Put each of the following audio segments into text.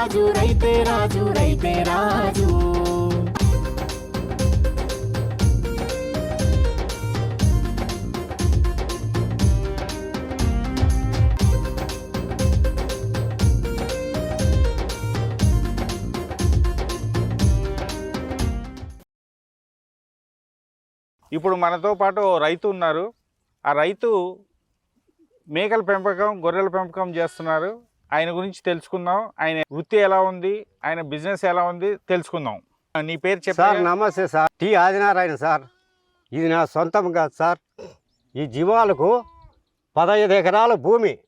రాజు రైతే రాజు రైతే రాజు. ఇప్పుడు మనతో పాటు ఓ రైతు ఉన్నారు. ఆ రైతు మేకల పెంపకం గొర్రెల పెంపకం చేస్తున్నారు. ఆయన గురించి తెలుసుకుందాం. ఆయన వృత్తి ఎలా ఉంది? ఆయన బిజినెస్ ఎలా ఉంది? తెలుసుకుందాం. నీ పేరు సార్ చెప్పారు నమస్తే సార్. టి. ఆదినారాయణ సార్. ఇది నా సొంతం కాదు సార్. ఈ జీవాలకు పదహైదు ఎకరాల భూమి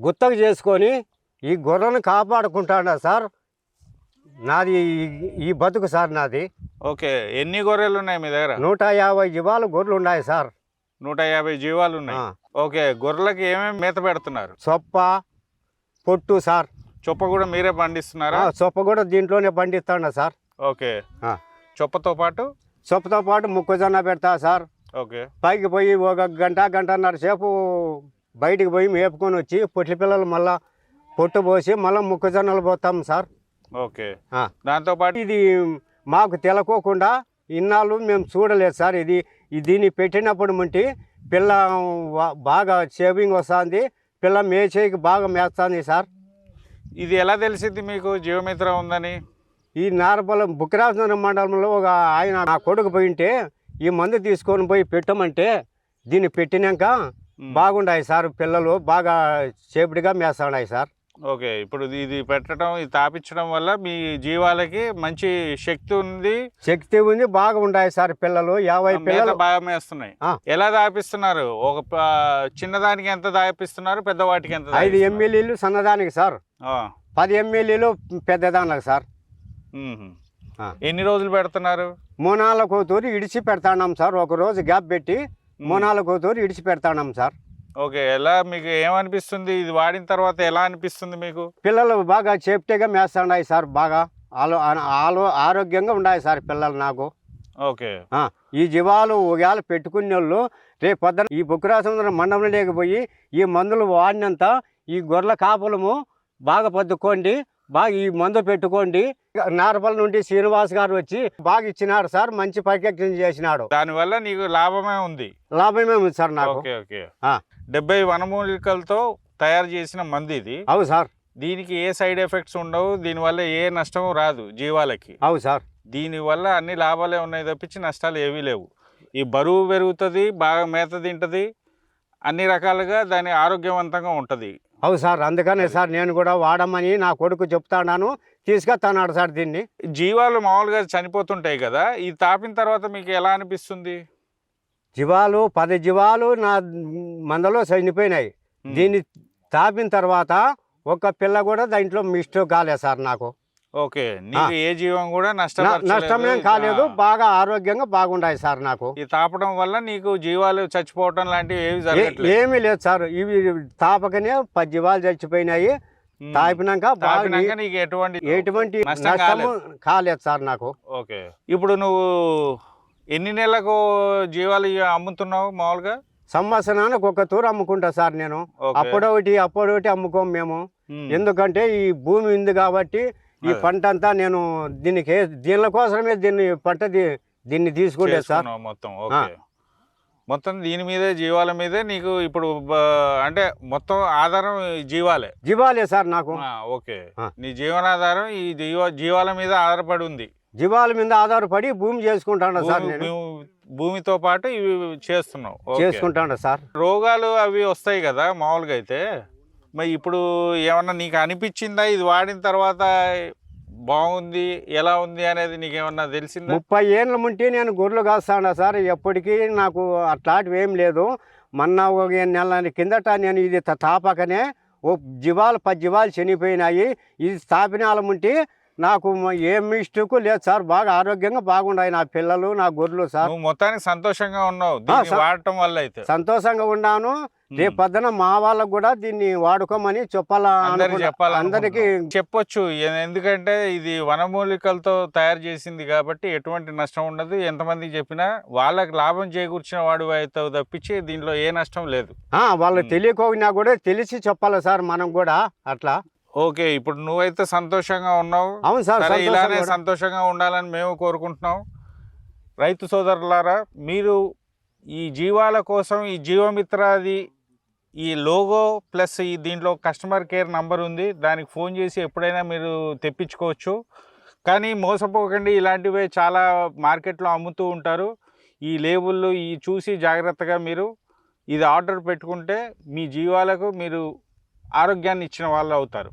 గుత్తకు చేసుకొని ఈ గొర్రెను కాపాడుకుంటాడా సార్? నాది ఈ- బతుకు సార్ నాది. ఓకే. ఎన్ని గొర్రెలు ఉన్నాయి మీ దగ్గర? నూట యాభై జీవాలు గొర్రెలు ఉన్నాయి సార్. నూట యాభై జీవాలు ఉన్నాయి. ఓకే. గొర్రెలకి ఏమేమి మేత పెడుతున్నారు? సొప్ప పొట్టు సార్. చొప్ప కూడా మీరే పండిస్తున్నారా? ఆ, సొప్ప కూడా దీంట్లోనే పండిస్తాడా సార్. ఓకే. చొప్పతో పాటు? సొప్పతో పాటు మొక్కజొన్న పెడతా సార్. ఓకే. పైకి పోయి ఒక గంట గంటన్నర సేపు బయటికి పోయి మేపుకొని వచ్చి పొట్లి పిల్లలు మళ్ళా పొట్టు పోసి మళ్ళీ మొక్కజొన్నలు పోతాం సార్. ఓకే. ఆ. దాంతో పాటు? ఇది మాకు తెలకోకుండా ఇన్నాళ్ళు మేము చూడలేదు సార్. ఇది దీన్ని పెట్టినప్పుడు మంటి పిల్ల బాగా షేవింగ్ వస్తుంది. పిల్ల మేచేకి బాగా మేస్తుంది సార్. ఇది ఎలా తెలిసింది మీకు? జీవమిత్ర ఉందని? ఈ నారపల్లం బుక్రాజనగరం మండలంలో ఒక ఆయన నా కొడుకు పోయింటే ఈ మందు తీసుకొని పోయి పెట్టమంటే దీన్ని పెట్టినాక. బాగుండాయి సార్ పిల్లలు బాగా సేపుడిగా మేస్తున్నాయి సార్. ఓకే. ఇప్పుడు ఇది పెట్టడం ఇది తాపించడం వల్ల మీ జీవాలకి మంచి శక్తి ఉంది. శక్తి ఉంది బాగా ఉండాయి సార్ పిల్లలు. యాభై పిల్లలు బాగా మేస్తున్నాయి. ఎలా దాపిస్తున్నారు ఒక చిన్నదానికి ఎంత దాపిస్తున్నారు పెద్దవాటికి ఎంత ఐదు? ఎమ్మెల్యేలు సన్నదానికి సార్. పది ఎమ్మెల్యేలు పెద్దదానికి సార్. ఎన్ని రోజులు పెడుతున్నారు? మూనాల కూతురు ఇడిచి పెడతాన్నాం సార్. ఒక రోజు గ్యాప్ పెట్టి మూనాల కూతురు ఇడిచి పెడతాన్నాం సార్. ఓకే ఎలా మీకు ఏమనిపిస్తుంది? ఇది వాడిన తర్వాత ఎలా అనిపిస్తుంది మీకు? పిల్లలు బాగా సేఫ్టీగా మేస్తున్నాయి సార్ బాగా. ఆలో ఆలో ఆరోగ్యంగా ఉన్నాయి సార్ పిల్లలు నాకు. ఓకే. ఈ జీవాలు ఒకవేళ పెట్టుకునే వాళ్ళు రేపు పొద్దున ఈ బుక్రాసముద్రం మండలం లేకపోయి ఈ మందులు వాడినంత ఈ గొర్రెల కాపులము బాగా పొద్దుకోండి. బాగా ఈ మందు పెట్టుకోండి. నారపల్లి నుండి శ్రీనివాస్ గారు వచ్చి బాగా ఇచ్చినాడు సార్ మంచి పరికక్షణ చేసినాడు. దానివల్ల నీకు లాభమే ఉంది. లాభమే ఉంది సార్ నాకు. Okay okay. ఆ. డెబ్బై వనమూలికలతో తయారు చేసిన మంది ఇది. అవు సార్. దీనికి ఏ సైడ్ ఎఫెక్ట్స్ ఉండవు దీనివల్ల ఏ నష్టం రాదు జీవాలకి. అవు సార్. దీనివల్ల అన్ని లాభాలే ఉన్నాయి తప్పించి నష్టాలు ఏవీ లేవు. ఈ బరువు పెరుగుతుంది బాగా మేత తింటుంది అన్ని రకాలుగా దాని ఆరోగ్యవంతంగా ఉంటుంది. అవు సార్ అందుకనే సార్ నేను కూడా వాడమని నా కొడుకు చెప్తాడాను తీసుకొస్తాడు సార్ దీన్ని. జీవాలు మామూలుగా చనిపోతుంటాయి కదా ఇది తాపిన తర్వాత మీకు ఎలా అనిపిస్తుంది? జీవాలు పది జీవాలు నా మందలో చనిపోయినాయి. దీన్ని తాపిన తర్వాత ఒక పిల్ల కూడా దాంట్లో మిస్టేక్ కాలేదు సార్ నాకు. ఓకే. నీకు ఏ జీవం కూడా నా- నష్టం నష్టమేం కాలేదు. బాగా ఆరోగ్యంగా బాగుండాయి సార్ నాకు. ఇది తాపడం వల్ల నీకు జీవాలు చచ్చిపోవటం లాంటివి ఏవి ఏ- జరగట్లేదు. ఏమీ లేదు సార్. ఇవి తాపకనే పది జీవాలు చచ్చిపోయినాయి. తాపినాక నీకు ఎటువంటి ఎటువంటి నష్టం నష్టము కాలేదు. సార్ నాకు. ఓకే. ఇప్పుడు నువ్వు ఎన్ని నెలలకు జీవాలు అమ్ముతున్నావు మామూలుగా? సంవత్సరానికి ఒక తూరు అమ్ముకుంటా సార్ నేను. అప్పుడొకటి అప్పుడొకటి అమ్ముకోం మేము. ఎందుకంటే ఈ భూమి ఉంది కాబట్టి ఈ. పంట అంతా నేను దీనికి దీనిల కోసమే దీన్ని పంట దీన్ని తీసుకుంటే సార్. మొత్తం ఓకే. మొత్తం దీని మీదే జీవాల మీదే నీకు ఇప్పుడు అంటే మొత్తం ఆధారం జీవాలే? జీవాలే సార్ నాకు. ఓకే. నీ జీవనాధారం ఈ జీవ జీవాల మీద ఆధారపడి ఉంది. జీవాల మీద ఆధారపడి భూమి చేసుకుంటాను సార్ భూమితో పాటు ఇవి చేస్తున్నావు. చేసుకుంటాను సార్? రోగాలు అవి వస్తాయి కదా మామూలుగా అయితే? మరి ఇప్పుడు ఏమన్నా నీకు అనిపించిందా? ఇది వాడిన తర్వాత బాగుంది ఎలా ఉంది అనేది నీకు ఏమన్నా తెలిసింది? ముప్పై ఏళ్ళ ముంటే నేను గొర్రెలు కాస్తాను సార్. ఎప్పటికీ నాకు అట్లాంటివి ఏం లేదు. మొన్న ఒక నెల కిందట నేను ఇది త- తాపకనే ఓ జీవాలు పది జీవాలు చనిపోయినాయి. ఇది స్థాపినాలముంటే నాకు ఏ మిస్టేక్ లేదు సార్. బాగా ఆరోగ్యంగా బాగున్నాయి నా పిల్లలు నా గొర్రెలు సార్. మొత్తానికి సంతోషంగా ఉన్నావు వాడటం వల్ల అయితే. సంతోషంగా ఉన్నాను. రేపు పొద్దున మా వాళ్ళకు కూడా దీన్ని వాడుకోమని చెప్పాలా. చెప్పాలి అందరికీ చెప్పొచ్చు. ఎందుకంటే ఇది వనమూలికలతో తయారు చేసింది కాబట్టి ఎటువంటి నష్టం ఉండదు. ఎంతమందికి చెప్పినా వాళ్ళకి లాభం చేకూర్చిన వాడు అయితే తప్పించి దీంట్లో ఏ నష్టం లేదు. వాళ్ళు. తెలియకపోయినా కూడా తెలిసి చెప్పాలి సార్ మనం కూడా. అట్లా. ఓకే ఇప్పుడు నువ్వైతే సంతోషంగా ఉన్నావు. అవును సార్ సరే ఇలానే సంతోషంగా ఉండాలని మేము కోరుకుంటున్నాం. రైతు సోదరులారా మీరు ఈ జీవాల కోసం ఈ జీవమిత్రాది ఈ లోగో ప్లస్ ఈ దీంట్లో కస్టమర్ కేర్ నంబర్ ఉంది. దానికి ఫోన్ చేసి ఎప్పుడైనా మీరు తెప్పించుకోవచ్చు. కానీ మోసపోకండి ఇలాంటివే చాలా మార్కెట్లో అమ్ముతూ ఉంటారు. ఈ లేబుళ్ళు ఈ చూసి జాగ్రత్తగా మీరు ఇది ఆర్డర్ పెట్టుకుంటే మీ జీవాలకు మీరు ఆరోగ్యాన్ని ఇచ్చిన వాళ్ళు అవుతారు.